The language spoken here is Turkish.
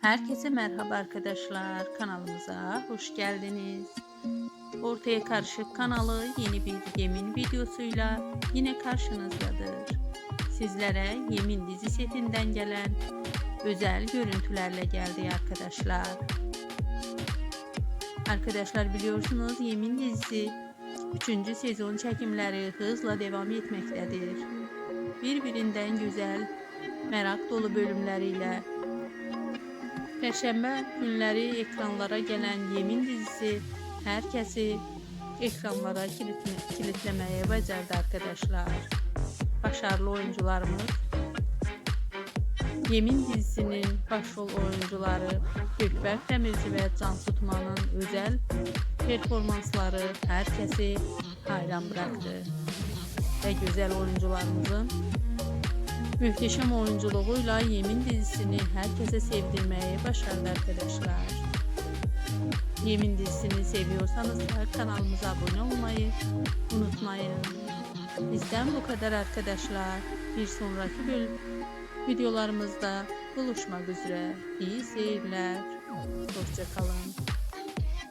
Herkese merhaba arkadaşlar. Kanalımıza hoş geldiniz. Ortaya Karışık kanalı yeni bir yemin videosuyla yine karşınızdadır. Sizlere yemin dizi setinden gelen özel görüntülerle geldi arkadaşlar. Arkadaşlar biliyorsunuz Yemin dizisi 3. sezon çekimleri hızla devam etmektedir. Birbirinden güzel, merak dolu bölümleriyle Perşembe günleri ekranlara gelen Yemin dizisi herkesi ekranlara kilitle- kilitlemeye becerdi arkadaşlar. Başarılı oyuncularımız Yemin dizisinin başrol oyuncuları Gökberk Demirci ve Can Tutman'ın özel performansları herkesi hayran bıraktı. Ve güzel oyuncularımızın Mühteşem oyunculuğuyla Yemin dizisini herkese sevdirmeyi başardı arkadaşlar. Yemin dizisini seviyorsanız da kanalımıza abone olmayı unutmayın. Bizden bu kadar arkadaşlar. Bir sonraki bölüm videolarımızda buluşmak üzere. İyi seyirler. Hoşçakalın.